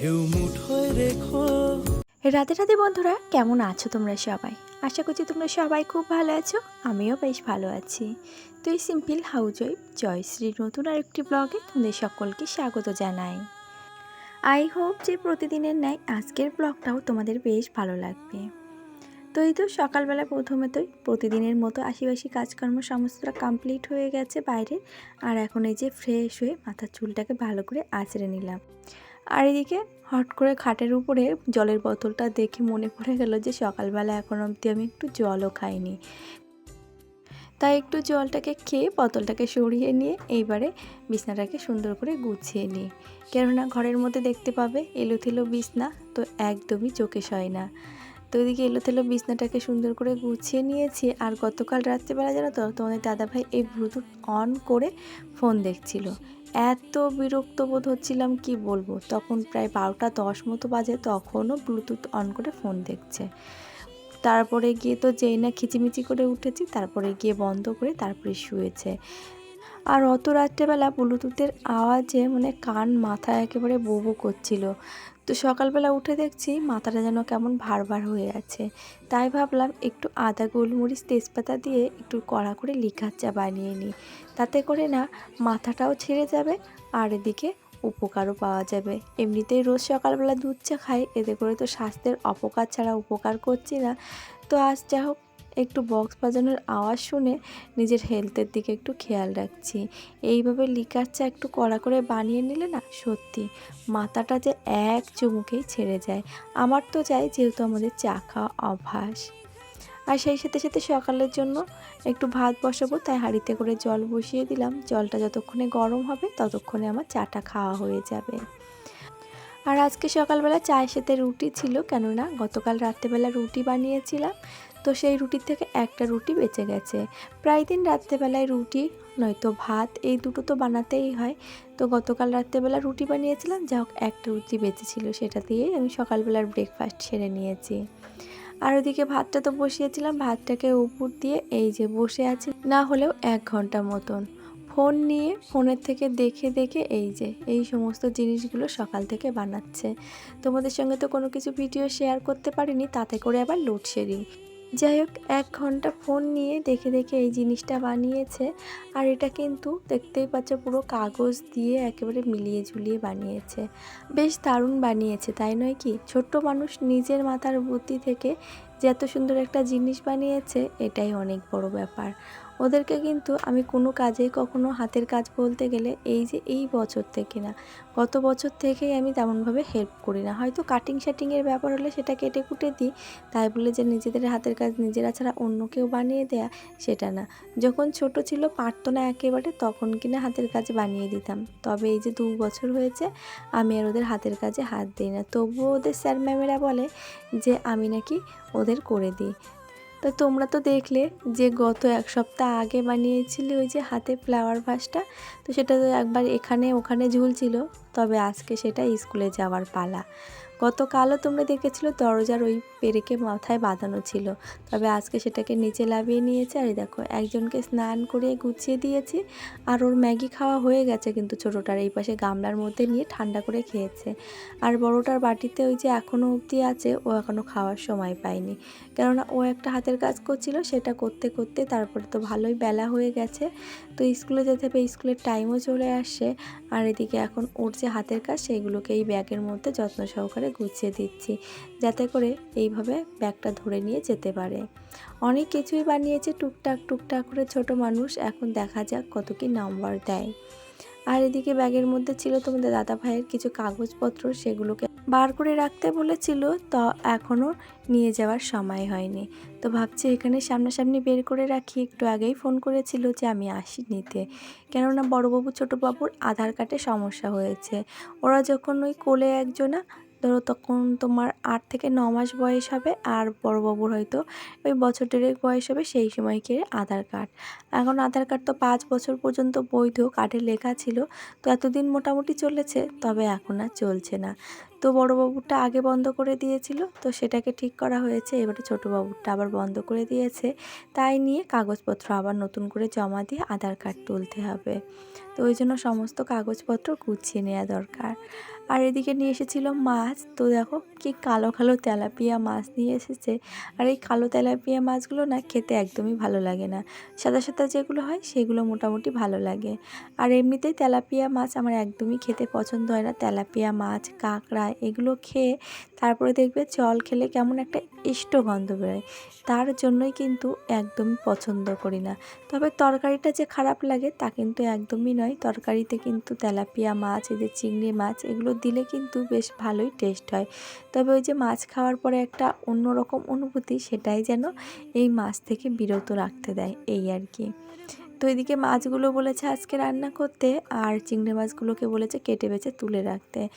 ঢেউ রাতে রাতে বন্ধুরা, কেমন আছো তোমরা সবাই? আশা করছি তোমরা সবাই খুব ভালো আছো, আমিও বেশ ভালো আছি। তো এই সিম্পল হাউস ওয়াইফ জয়শ্রীর নতুন আরেকটি ব্লগে তোমাদের সকলকে স্বাগত জানাই। আই হোপ যে প্রতিদিনের ন্যায় আজকের ব্লগটাও তোমাদের বেশ ভালো লাগবে। তো এই তো সকালবেলা প্রথমে তোই প্রতিদিনের মতো আশিবাসি কাজকর্ম সমস্তটা কমপ্লিট হয়ে গেছে বাইরে, আর এখন এই যে ফ্রেশ হয়ে মাথার চুলটাকে ভালো করে আঁচড়ে নিলাম। আর এদিকে হট করে খাটের উপরে জলের বোতলটা দেখে মনে পড়ে গেল যে সকালবেলা এখন অবধি আমি একটু জলও খাইনি। তাই একটু জলটাকে খেয়ে বোতলটাকে সরিয়ে নিয়ে এইবারে বিছনাটাকে সুন্দর করে গুছিয়ে নিই। কেননা ঘরের মধ্যে দেখতে পাবে এলোথেলো বিছনা তো একদমই চোখে সয় না। তো ওইদিকে এলো এলোথেলো বিছনাটাকে সুন্দর করে গুছিয়ে নিয়েছি। আর গতকাল রাত্রিবেলা জানো তো, তোমাদের দাদাভাই এই ব্লুটুথ অন করে ফোন দেখছিল। এত বিরক্ত বোধ হচ্ছিলাম, কি বলব? তখন প্রায় বারোটা দশ মতো বাজে, তখনও ব্লুটুথ অন করে ফোন দেখছে। তারপরে গিয়ে তো যেই না খিচিমিচি করে উঠেছি, তারপরে গিয়ে বন্ধ করে তারপরে শুয়েছে। আর অত রাত্রেবেলা ব্লুটুথের আওয়াজে মানে কান মাথা একেবারে বো করছিল। তো সকালবেলা উঠে দেখছি মাথাটা যেন কেমন ভার ভার হয়ে আছে। তাই ভাবলাম একটু আদা, গোলমরিচ, তেজপাতা দিয়ে একটু কড়া করে লিকার চা বানিয়ে নিই। তাতে করে না মাথাটাও ছেড়ে যাবে আর এদিকে উপকারও পাওয়া যাবে। এমনিতেই রোজ সকালবেলা দুধ চা খাই, এতে করে তো স্বাস্থ্যের অপকার ছাড়া উপকার করছি না। তো আজ যা হোক একটু বক্স বাজানোর আওয়াজ শুনে নিজের হেলথের দিকে একটু খেয়াল রাখছি। এইভাবে লিকার চা একটু কড়া করে বানিয়ে নিলে না সত্যি মাথাটা যে এক চুমুকেই ছেড়ে যায়। আমার তো চাই যেহেতু আমাদের চা খাওয়া অভ্যাস। আর সেই সাথে সাথে সকালের জন্য একটু ভাত বসাবো, তাই হাঁড়িতে করে জল বসিয়ে দিলাম। জলটা যতক্ষণে গরম হবে ততক্ষণে আমার চাটা খাওয়া হয়ে যাবে। আর আজকে সকালবেলা চায়ের সাথে রুটি ছিল, কেননা গতকাল রাত্রেবেলা রুটি বানিয়েছিলাম। তো সেই রুটির থেকে একটা রুটি বেঁচে গেছে। প্রায় দিন রাত্রেবেলায় রুটি, নয়তো ভাত, এই দুটো তো বানাতেই হয়। তো গতকাল রাত্রেবেলা রুটি বানিয়েছিলাম যা হোক একটা রুটি বেঁচেছিল, সেটা দিয়েই আমি সকালবেলার ব্রেকফাস্ট সেরে নিয়েছি। আর ওদিকে ভাতটা তো বসিয়েছিলাম, ভাতটাকে উপর দিয়ে এই যে বসে আছি, না হলেও এক ঘণ্টা মতন। ফোন নিয়ে, ফোনের থেকে দেখে দেখে এই যে, এই সমস্ত জিনিসগুলো সকাল থেকে বানাচ্ছে। তোমাদের সঙ্গে তো কোনো কিছু ভিডিও শেয়ার করতে পারিনি, তাতে করে আবার লোডশেডিং যাই হোক, এক ঘণ্টা ফোন নিয়ে দেখে দেখে এই জিনিসটা বানিয়েছে। আর এটা কিন্তু দেখতেই পাচ্ছ পুরো কাগজ দিয়ে একেবারে মিলিয়ে ঝুলিয়ে বানিয়েছে। বেশ দারুণ বানিয়েছে, তাই নয় কি? ছোট্ট মানুষ নিজের মাথার বুদ্ধি থেকে যে এত সুন্দর একটা জিনিস বানিয়েছে, এটাই অনেক বড় ব্যাপার। ওদেরকে কিন্তু আমি কোনো কাজেই কখনো হাতের কাজ বলতে গেলে এই যে এই বছর থেকে না, গত বছর থেকেই আমি তেমনভাবে হেল্প করি না। হয়তো কাটিং শাটিংয়ের ব্যাপার হলে সেটা কেটে কুটে দিই, তাই বলে যে নিজেদের হাতের কাজ নিজেরা ছাড়া অন্য কেউ বানিয়ে দেয়া সেটা না। যখন ছোট ছিল পারতো না একেবারে, তখন কিনা হাতের কাজ বানিয়ে দিতাম। তবে এই যে দু বছর হয়েছে, আমি আর ওদের হাতের কাজে হাত দিই না। তবুও ওদের স্যার ম্যামেরা বলে যে আমি নাকি ওদের করে দিই। তো তোমরা তো দেখলে যে গত এক সপ্তাহ আগে বানিয়েছিলে ওই যে হাতে ফ্লাওয়ার ভাসটা তো সেটা তো একবার এখানে ওখানে ঝুলছিল। তবে আজকে সেটা স্কুলে যাওয়ার পালা। গতকালও তোমরা দেখেছিল দরজার ওই পেরেকে মাথায় বাঁধানো ছিল। তবে আজকে সেটাকে নিচে লাভিয়ে নিয়েছে আর দেখো, একজনকে স্নান করিয়ে গুছিয়ে দিয়েছি আর ওর ম্যাগি খাওয়া হয়ে গেছে কিন্তু ছোটোটার এই পাশে গামলার মধ্যে নিয়ে ঠান্ডা করে খেয়েছে। আর বড়োটার বাটিতে ওই যে এখনও অবধি আছে, ও এখনও খাওয়ার সময় পায়নি। কেননা ও একটা হাতের কাজ করছিল, সেটা করতে করতে তারপরে তো ভালোই বেলা হয়ে গেছে। তো স্কুলে যেতে হবে, স্কুলের টাইমও চলে আসছে। আর এদিকে এখন ওর যে হাতের কাজ সেইগুলোকে এই ব্যাগের মধ্যে যত্ন সহকারে গুছিয়ে দিচ্ছি, যাতে করে এইভাবে ব্যাগটা ধরে নিয়ে যেতে পারে। অনেক কিছুই বানিয়েছে টুকটাক টুকটাক করে ছোট মানুষ, এখন দেখা যাক কত কি নম্বর দেয়। আর এদিকে ব্যাগের মধ্যে ছিল তোমাদের দাদা ভাইয়ের কিছু কাগজপত্র, সেগুলোকে বার করে রাখতে বলেছিল, তো এখনও নিয়ে যাওয়ার সময় হয়নি। তো ভাবছি এখানে সামনাসামনি বের করে রাখি। একটু আগেই ফোন করেছিল যে আমি আসি নিতে কেননা বড়োবাবু, ছোটোবাবুর আধার কার্ডে সমস্যা হয়েছে। ওরা যখন ওই কোলে একজনা ধরো তখন তোমার আট থেকে ন মাস বয়স হবে আর বড়োবাবুর হয়তো ওই বছর দেড়েক বয়স হবে সেই সময়কে আধার কার্ড। এখন আধার কার্ড তো পাঁচ বছর পর্যন্ত বৈধ, কার্ডে লেখা ছিল, তো এতদিন মোটামুটি চলেছে, তবে এখন আর চলছে না। তো বড়োবাবুরটা আগে বন্ধ করে দিয়েছিল, তো সেটাকে ঠিক করা হয়েছে, এবারে ছোটোবাবুরটা আবার বন্ধ করে দিয়েছে। তাই নিয়ে কাগজপত্র আবার নতুন করে জমা দিয়ে আধার কার্ড তুলতে হবে। তো ওই জন্য সমস্ত কাগজপত্র গুছিয়ে নেওয়া দরকার। আর এদিকে নিয়ে এসেছিল মাছ। তো দেখো কি কালো কালো তেলাপিয়া মাছ নিয়ে এসেছে। আর এই কালো তেলাপিয়া মাছগুলো না খেতে একদমই ভালো লাগে না। সাদা সাদা যেগুলো হয় সেগুলো মোটামুটি ভালো লাগে। আর এমনিতেই তেলাপিয়া মাছ আমার একদমই খেতে পছন্দ হয় না। তেলাপিয়া মাছ, কাঁকড়া এগুলো খেয়ে তারপরে দেখবে জল খেলে কেমন একটা ইষ্ট গন্ধ বেরোয় তার জন্যই কিন্তু একদম পছন্দ করি না। তবে তরকারিটা যে খারাপ লাগে তা কিন্তু একদমই নয়। তরকারিতে কিন্তু তেলাপিয়া মাছ, এই যে চিংড়ি মাছ, এগুলো দিলে কিন্তু বেশ ভালোই টেস্ট হয়। তবে ওই যে মাছ খাওয়ার পরে একটা অন্যরকম অনুভূতি, সেটাই যেন এই মাছ থেকে বিরত রাখতে দেয়, এই আর কি। তো এদিকে মাছগুলো বলেছে আজকে রান্না করতে, আর চিংড়ি মাছগুলোকে বলেছে কেটে বেছে তুলে রাখতে।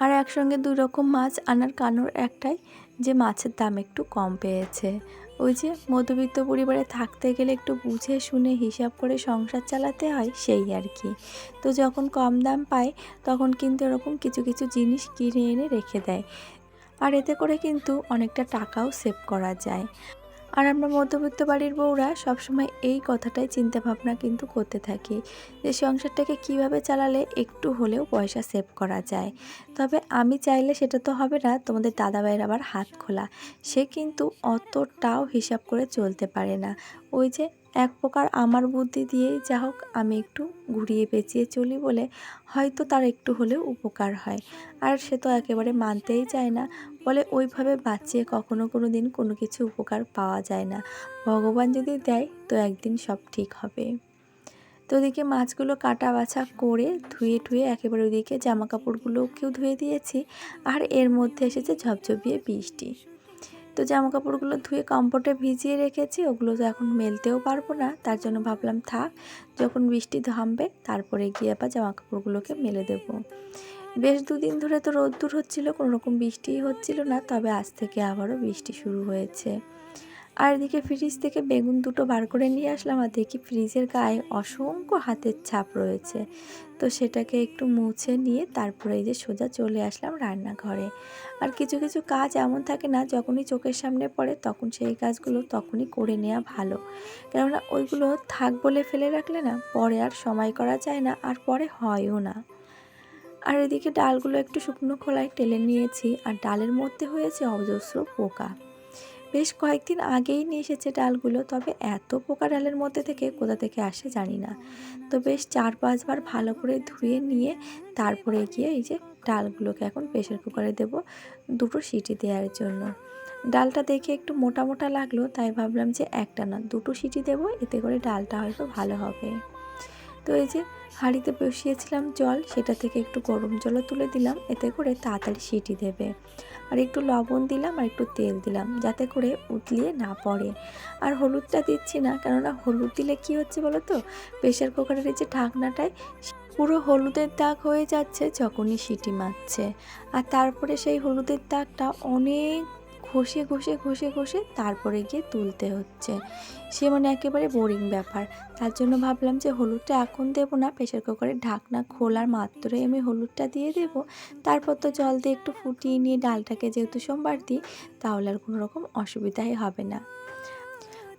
আর একসঙ্গে দুই রকম মাছ আনার কারণ একটাই। যে মাছের দাম একটু কম পেয়েছে। ওই যে মধ্যবিত্ত পরিবারে থাকতে গেলে একটু বুঝে শুনে হিসাব করে সংসার চালাতে হয়, সেই আর কি। তো যখন কম দাম পায়, তখন কিন্তু এরকম কিছু কিছু জিনিস কিনে এনে রেখে দেয়। আর এতে করে কিন্তু অনেকটা টাকাও সেভ করা যায়। আর আমরা মধ্যবিত্ত বাড়ির বউরা সবসময় এই কথাটাই চিন্তা ভাবনা কিন্তু করতে থাকি যে সংসারটাকে কীভাবে চালালে একটু হলেও পয়সা সেভ করা যায়। তবে আমি চাইলে সেটা তো হবে না, তোমাদের দাদাভাইয়ের আবার হাত খোলা। সে কিন্তু অতটাও হিসাব করে চলতে পারে না। ওই যে এক প্রকার আমার বুদ্ধি দিয়েই যা হোক আমি একটু ঘুরিয়ে পেঁচিয়ে চলি বলে হয়তো তার একটু হলেও উপকার হয়। আর সে তো একেবারে মানতেই চায় না বলে ওইভাবে বাঁচিয়ে কখনো কোনো দিন কোনো কিছু উপকার পাওয়া যায় না। ভগবান যদি দেয় তো একদিন সব ঠিক হবে। তো ওদিকে মাছগুলো কাটা বাছা করে ধুয়ে ধুয়ে একেবারে ওদিকে জামা কাপড়গুলোকেও ধুয়ে দিয়েছি। আর এর মধ্যে এসেছে ঝপঝপিয়ে বৃষ্টি। তো জামা কাপড়গুলো ধুয়ে কম্পটে ভিজিয়ে রেখেছি, ওগুলো তো এখন মেলতেও পারব না। তার জন্য ভাবলাম থাক, যখন বৃষ্টি থামবে তারপরে গিয়ে আবার জামা কাপড়গুলোকে মেলে দেবো। বেশ দুদিন ধরে তো রোদ্দুর হচ্ছিল, কোনো রকম বৃষ্টিই হচ্ছিল না, তবে আজ থেকে আবারও বৃষ্টি শুরু হয়েছে। আর এদিকে ফ্রিজ থেকে বেগুন দুটো বার করে নিয়ে আসলাম আর দেখি ফ্রিজের গায়ে অসংখ্য হাতের ছাপ রয়েছে। তো সেটাকে একটু মুছে নিয়ে তারপরে এই যে সোজা চলে আসলাম রান্নাঘরে। আর কিছু কিছু কাজ এমন থাকে না, যখনই চোখের সামনে পড়ে তখন সেই কাজগুলো তখনই করে নেওয়া ভালো। কেননা ওইগুলো থাক বলে ফেলে রাখলে না, পরে আর সময় করা যায় না আর পরে হয়ও না। আর এদিকে ডালগুলো একটু শুকনো খোলায় টেলে নিয়েছি, আর ডালের মধ্যে হয়েছে অজস্র পোকা। বেশ কয়েকদিন আগেই নিয়ে এসেছে ডালগুলো, তবে এত পোকা ডালের মধ্যে থেকে কোথা থেকে আসে জানি না। তো বেশ চার পাঁচবার ভালো করে ধুয়ে নিয়ে তারপরে গিয়ে এই যে ডালগুলোকে এখন প্রেশার কুকারে দেব দুটো সিটি দেওয়ার জন্য। ডালটা দেখে একটু মোটা মোটা লাগল, তাই ভাবলাম যে একটা না, দুটো সিটি দেবো, এতে করে ডালটা হয়তো ভালো হবে। তো এই যে হাঁড়িতে বসিয়েছিলাম জল, সেটা থেকে একটু গরম জলও তুলে দিলাম, এতে করে তাড়াতাড়ি সিটি দেবে। আর একটু লবণ দিলাম আর একটু তেল দিলাম, যাতে করে উতলিয়ে না পড়ে। আর হলুদটা দিচ্ছি না, কেননা হলুদ দিলে কি হচ্ছে বলো তো? প্রেশার কুকারের যে ঢাকনাটায় পুরো হলুদের দাগ হয়ে যাচ্ছে যখনই সিটি মারছে। আর তারপরে সেই হলুদের দাগটা অনেক ঘষে ঘষে ঘষে ঘষে তারপরে গিয়ে তুলতে হচ্ছে। সে মানে একেবারে বোরিং ব্যাপার। তার জন্য ভাবলাম যে হলুদটা এখন দেবো না প্রেশার কুকারের ঢাকনা খোলার মাত্রই আমি হলুদটা দিয়ে দেব। তারপর তো জল দিয়ে একটু ফুটিয়ে নিয়ে ডালটাকে যেহেতু সোমবার দিই, তাহলে আর কোনো রকম অসুবিধাই হবে না।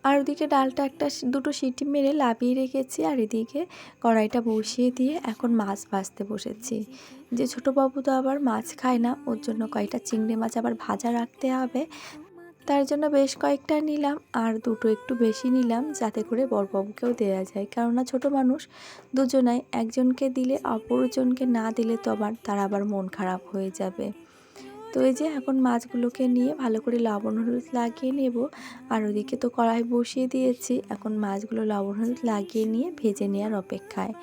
আর ওদিকে ডালটা একটা দুটো সিটি মেরে লাভিয়ে রেখেছি আর এদিকে কড়াইটা বসিয়ে দিয়ে এখন মাছ ভাজতে বসেছি। যে ছোটো বাবু তো আবার মাছ খায় না, ওর জন্য কয়েকটা চিংড়ি মাছ আবার ভাজা রাখতে হবে। তার জন্য বেশ কয়েকটা নিলাম আর দুটো একটু বেশি নিলাম যাতে করে বড়বাবুকেও দেওয়া যায়। কেননা ছোট মানুষ দুজনাই একজনকে দিলে অপরজনকে না দিলে তো আবার তার আবার মন খারাপ হয়ে যাবে। তো এই যে এখন মাছগুলোকে নিয়ে ভালো করে লবণ হলুদ লাগিয়ে নেব। আর ওদিকে তো কড়াই বসিয়ে দিয়েছি। এখন মাছগুলো লবণ হলুদ লাগিয়ে নিয়ে ভেজে নেওয়ার অপেক্ষায়।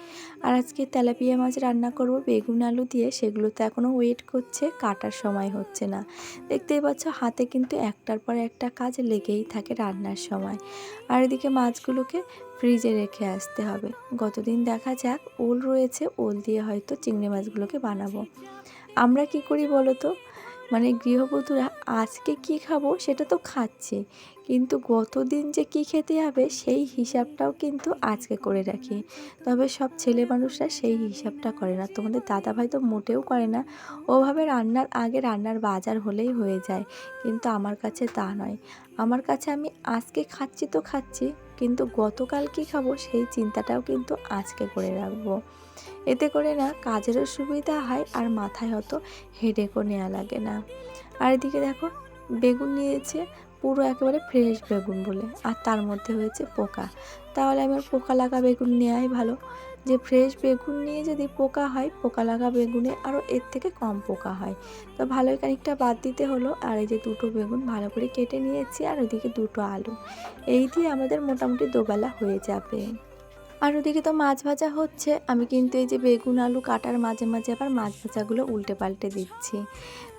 আর আজকে তেলাপিয়া মাছ রান্না করব বেগুন আলু দিয়ে। সেগুলো তো এখনও ওয়েট করছে, কাটার সময় হচ্ছে না। দেখতেই পাচ্ছ, হাতে কিন্তু একটার পর একটা কাজ লেগেই থাকে রান্নার সময়। আর এদিকে মাছগুলোকে ফ্রিজে রেখে আসতে হবে। গতদিন দেখা যাক, ওল রয়েছে, ওল দিয়ে হয়তো চিংড়ি মাছগুলোকে বানাবো। আমরা কি করি বলো তো? মানে গৃহবধূরা আজকে কি খাব সেটা তো খাচ্ছে। কিন্তু গতদিন যে কি খেতে হবে সেই হিসাবটাও কিন্তু আজকে করে রাখে। তবে সব ছেলে মানুষরা সেই হিসাবটা করে না। তোমাদের দাদা ভাই তো মোটেও করে না। ওভাবে রান্নার আগে রান্নার বাজার হলেই হয়ে যায়। কিন্তু আমার কাছে তা নয়। আমার কাছে আমি আজকে খাচ্ছি তো খাচ্ছি, কিন্তু গতকাল কি খাব সেই চিন্তাটাও কিন্তু আজকে করে রাখব। এতে করে না কাজেরও সুবিধা হয় আর মাথায় অত হেডেকও নেওয়া লাগে না। আর এদিকে দেখো, বেগুন নিয়েছে, পুরো একেবারে ফ্রেশ বেগুন বলে, আর তার মধ্যে হয়েছে পোকা। তাহলে আমার পোকা লাগা বেগুন নেওয়াই ভালো। যে ফ্রেশ বেগুন নিয়ে যদি পোকা হয়, পোকা লাগা বেগুনে আরও এর থেকে কম পোকা হয়। তো ভালোই খানিকটা বাদ দিতে হলো, আর এই যে দুটো বেগুন ভালো করে কেটে নিয়েছি, আর ওদিকে দুটো আলু। এই দিয়ে আমাদের মোটামুটি দুবেলা হয়ে যাবে। আর ওদিকে তো মাছ ভাজা হচ্ছে। আমি কিন্তু এই যে বেগুন, আলু কাটার মাঝে মাঝে আবার মাছ ভাজাগুলো উল্টে পাল্টে দিচ্ছি।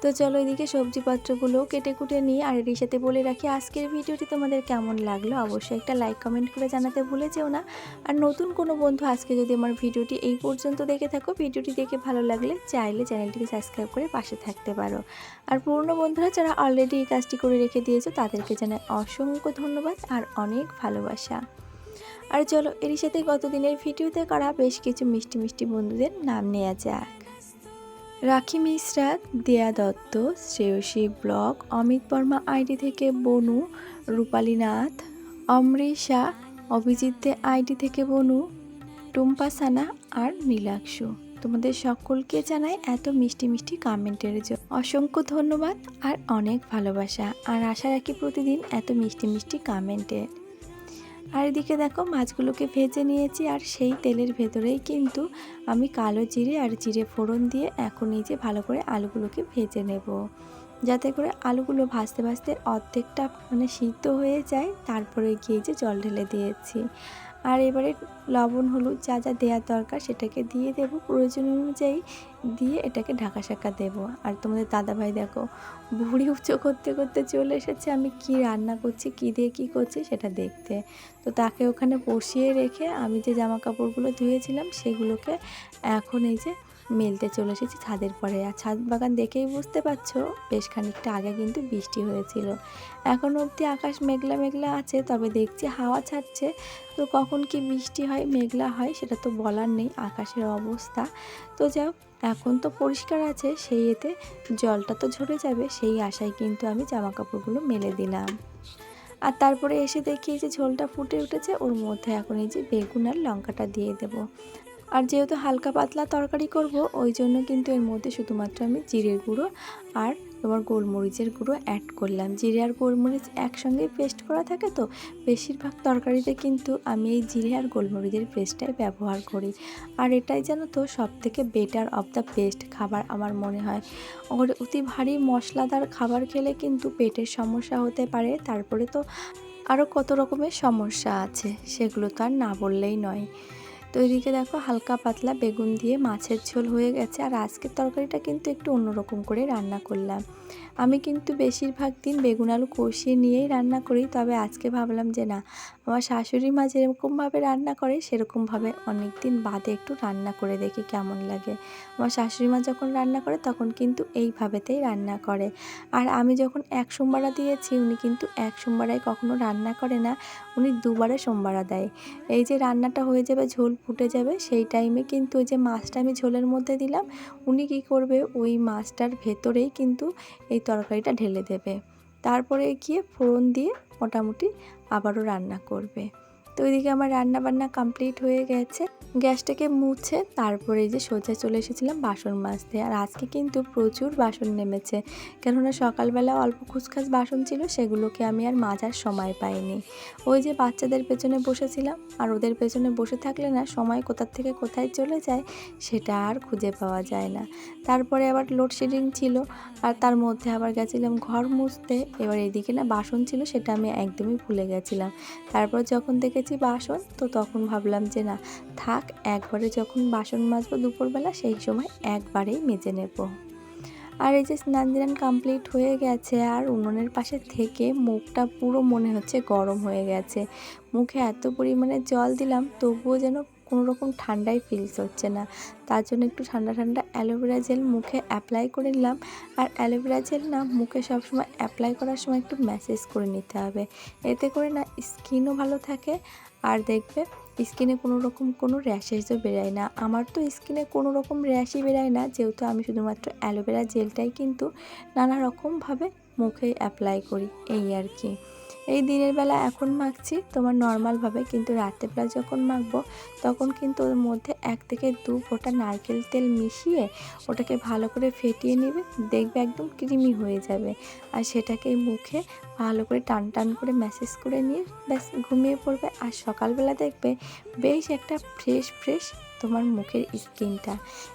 তো চলো এদিকে সবজিপত্রগুলো কেটে কুটে নিই। আর এর সাথে বলে রাখি, আজকের ভিডিওটি তোমাদের কেমন লাগল অবশ্যই একটা লাইক কমেন্ট করে জানাতে ভুলে যেও না। আর নতুন কোনো বন্ধু আজকে যদি আমার ভিডিওটি এই পর্যন্ত দেখে থাকো, ভিডিওটি দেখে ভালো লাগলে চাইলে চ্যানেলটিকে সাবস্ক্রাইব করে পাশে থাকতে পারো। আর পুরনো বন্ধুরা যারা অলরেডি এই কাজটি করে রেখে দিয়েছ, তাদেরকে জানাই অসংখ্য ধন্যবাদ আর অনেক ভালোবাসা। আর চলো এরই সাথে গতদিনের ভিডিওতে করা বেশ কিছু মিষ্টি মিষ্টি বন্ধুদের নাম নেওয়া যাক। রাখি মিশ্রা, দেয়া দত্ত, শ্রেয়সী ব্লগ, অমিত বর্মা আইডি থেকে বনু, রূপালী নাথ, অমৃষা, অভিজিৎ দে আইডি থেকে বনু, টুম্পা সানা আর নীলাক্ষু তোমাদের সকলকে জানাই এত মিষ্টি মিষ্টি কমেন্টের জন্য অসংখ্য ধন্যবাদ আর অনেক ভালোবাসা। আর আশা রাখি প্রতিদিন এত মিষ্টি মিষ্টি কমেন্টের। আর এদিকে দেখো, মাছগুলোকে ভেজে নিয়েছি আর সেই তেলের ভেতরেই কিন্তু আমি কালো জিরে আর জিরে ফোড়ন দিয়ে এখন এই যে ভালো করে আলুগুলোকে ভেজে নেব। যাতে করে আলুগুলো ভাজতে ভাজতে অর্ধেকটা মানে সিদ্ধ হয়ে যায়, তারপরে গিয়ে যে জল ঢেলে দিয়েছি। আর এবারে লবণ, হলুদ যা যা দেওয়ার দরকার সেটাকে দিয়ে দেব। প্রয়োজন অনুযায়ী দিয়ে এটাকে ঢাকা শাকা দেবো। আর তোমাদের দাদাভাই দেখো, ভুড়ি উঁচু করতে করতে চলে এসেছে। আমি কি রান্না করছি, কি দিয়ে কি করছি সেটা দেখতে। তো তাকে ওখানে বসিয়ে রেখে আমি যে জামা কাপড়গুলো ধুয়েছিলাম সেগুলোকে এখন এই যে মেলতে চলে এসেছি ছাদের পরে। আর ছাদ বাগান দেখেই বুঝতে পারছ, বেশ খানিকটা আগে কিন্তু বৃষ্টি হয়েছিল। এখন অবধি আকাশ মেঘলা মেঘলা আছে, তবে দেখছি হাওয়া ছাড়ছে। তো কখন কি বৃষ্টি হয়, মেঘলা হয়, সেটা তো বলার নেই, আকাশের অবস্থা। তো যাও, এখন তো পরিষ্কার আছে, সেই এতে জলটা তো ঝরে যাবে, সেই আশায় কিন্তু আমি জামা কাপড়গুলো মেলে দিলাম। আর তারপরে এসে দেখি যে ঝোলটা ফুটে উঠেছে, ওর মধ্যে এখন এই যে বেগুন আর লঙ্কাটা দিয়ে দেবো। আর যেহেতু হালকা পাতলা তরকারি করব, ওই জন্য কিন্তু এর মধ্যে শুধুমাত্র আমি জিরের গুঁড়ো আর তোমার গোলমরিচের গুঁড়ো অ্যাড করলাম। জিরে আর গোলমরিচ একসঙ্গে পেস্ট করা থাকে তো, বেশিরভাগ তরকারিতে কিন্তু আমি এই জিরে আর গোলমরিচের পেস্টটাই ব্যবহার করি। আর এটাই যেন তো সব থেকে বেটার অফ দ্য বেস্ট খাবার আমার মনে হয়। ওর অতি ভারী মশলাদার খাবার খেলে কিন্তু পেটের সমস্যা হতে পারে, তারপরে তো আরও কত রকমের সমস্যা আছে, সেগুলো তো আর না বললেই নয়। তো এদিকে দেখো হালকা পাতলা বেগুন দিয়ে মাছের ঝোল হয়ে গেছে। আর আজকের তরকারিটা কিন্তু একটু অন্যরকম করে রান্না করলাম। আমি কিন্তু বেশিরভাগ দিন বেগুন আলু কষিয়ে নিয়েই রান্না করি, তবে আজকে ভাবলাম যে না, আমার শাশুড়ি মা যেরকমভাবে রান্না করে, সেরকমভাবে অনেক দিন বাদে একটু রান্না করে দেখি কেমন লাগে। আমার শাশুড়ি মা যখন রান্না করে, তখন কিন্তু এইভাবেতেই রান্না করে। আর আমি যখন এক সোমবারা দিয়েছি, উনি কিন্তু এক সোমবারায় কখনো রান্না করে না, উনি দুবারে সোমবারা দেয়। এই যে রান্নাটা হয়ে যাবে ঝোল ফুটে যাবে, সেই টাইমে কিন্তু ওই যে মাছটা আমি ঝোলের মধ্যে দিলাম, উনি কী করবে? ওই মাছটার ভেতরেই কিন্তু এই তরকারিটা ঢেলে দেবে। তারপরে গিয়ে ফোড়ন দিয়ে মোটামুটি আবারও রান্না করবে। তো ওইদিকে আমার রান্না বান্না কমপ্লিট হয়ে গেছে। গ্যাসটাকে মুছে তারপরে যে সোজা চলে এসেছিলাম বাসন মাজতে। আর আজকে কিন্তু প্রচুর বাসন নেমেছে। কেননা সকালবেলা অল্প খুচখাচ বাসন ছিল, সেগুলোকে আমি আর মাজার সময় পাইনি। ওই যে বাচ্চাদের পেছনে বসেছিলাম, আর ওদের পেছনে বসে থাকলে না সময় কোথার থেকে কোথায় চলে যায় সেটা আর খুঁজে পাওয়া যায় না। তারপরে আবার লোডশেডিং ছিল, আর তার মধ্যে আবার গেছিলাম ঘর মুছতে। এবার এদিকে না বাসন ছিল, সেটা আমি একদমই ভুলে গেছিলাম। তারপর যখন দেখেছি বাসন, তো তখন ভাবলাম যে না, থাক, একবারে যখন বাসন মাজবো দুপুরবেলা, সেই সময় একবারেই মেজে নেব। আর এই যে স্নান দিনান কমপ্লিট হয়ে গেছে, আর উনুনের পাশে থেকে মুখটা পুরো মনে হচ্ছে গরম হয়ে গেছে। মুখে এত পরিমাণে জল দিলাম, তবুও যেন কোনো রকম ঠান্ডাই ফিলস হচ্ছে না। তার জন্য একটু ঠান্ডা ঠান্ডা অ্যালোভেরা জেল মুখে অ্যাপ্লাই করে নিলাম। আর অ্যালোভেরা জেল না মুখে সবসময় অ্যাপ্লাই করার সময় একটু ম্যাসেজ করে নিতে হবে। এতে করে না স্কিনও ভালো থাকে। আর দেখবে স্কিনে কোনো রকম কোনো র্যাশেসও বেরোয় না। আমার তো স্কিনে কোনো রকম র্যাশই বেরোয় না, যেহেতু আমি শুধুমাত্র অ্যালোভেরা জেলটাই কিন্তু নানা রকমভাবে মুখে অ্যাপ্লাই করি, এই আর কি। এই দিনের বেলা এখন মাখছি, তোমার নর্মালভাবে কিন্তু রাত্রেবেলা যখন মাখবো, তখন কিন্তু ওর মধ্যে এক থেকে দু ফোঁটা নারকেল তেল মিশিয়ে ওটাকে ভালো করে ফেটিয়ে নেবে, দেখবে একদম ক্রিমি হয়ে যাবে। আর সেটাকে মুখে ভালো করে টান টান করে ম্যাসেজ করে নিয়ে ব্যাস ঘুমিয়ে পড়বে। আর সকালবেলা দেখবে বেশ একটা ফ্রেশ ফ্রেশ তোমার মুখের স্কিনটা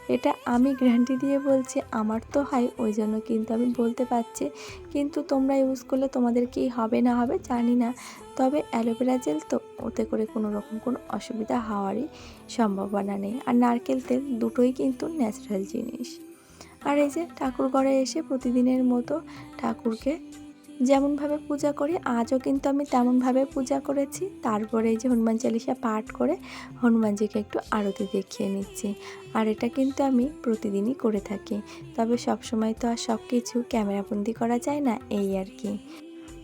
এটা আমি গ্যারান্টি দিয়ে বলছি, আমার তো হয় ওই জন্য কিন্তু আমি বলতে পারছি। কিন্তু তোমরা ইউজ করলে তোমাদের কি হবে না হবে জানি না। তবে অ্যালোভেরা জেল তো, ওতে করে কোনো রকম কোনো অসুবিধা হওয়ারই সম্ভাবনা নেই। আর নারকেল তেল দুটোই কিন্তু ন্যাচারাল জিনিস। আর এই যে ঠাকুর ঘরে এসে প্রতিদিনের মতো ঠাকুরকে যেমনভাবে পূজা করি, আজও কিন্তু আমি তেমনভাবে পূজা করেছি। তারপরে এই যে হনুমান চালিশা পাঠ করে হনুমানজিকে একটু আরতি দেখিয়ে নিচ্ছি। আর এটা কিন্তু আমি প্রতিদিনই করে থাকি। তবে সবসময় তো আর সব কিছু ক্যামেরাবন্দি করা যায় না, এই আর কি।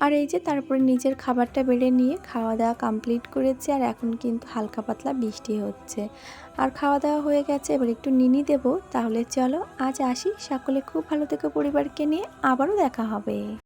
আর এই যে তারপরে নিজের খাবারটা বেড়ে নিয়ে খাওয়া দাওয়া কমপ্লিট করেছি আর এখন কিন্তু হালকা পাতলা বৃষ্টি হচ্ছে। আর খাওয়া দাওয়া হয়ে গেছে, এবার একটু নিনি দেব। তাহলে চলো আজ আসি। সকলে খুব ভালো থেকে পরিবারকে নিয়ে। আবারও দেখা হবে।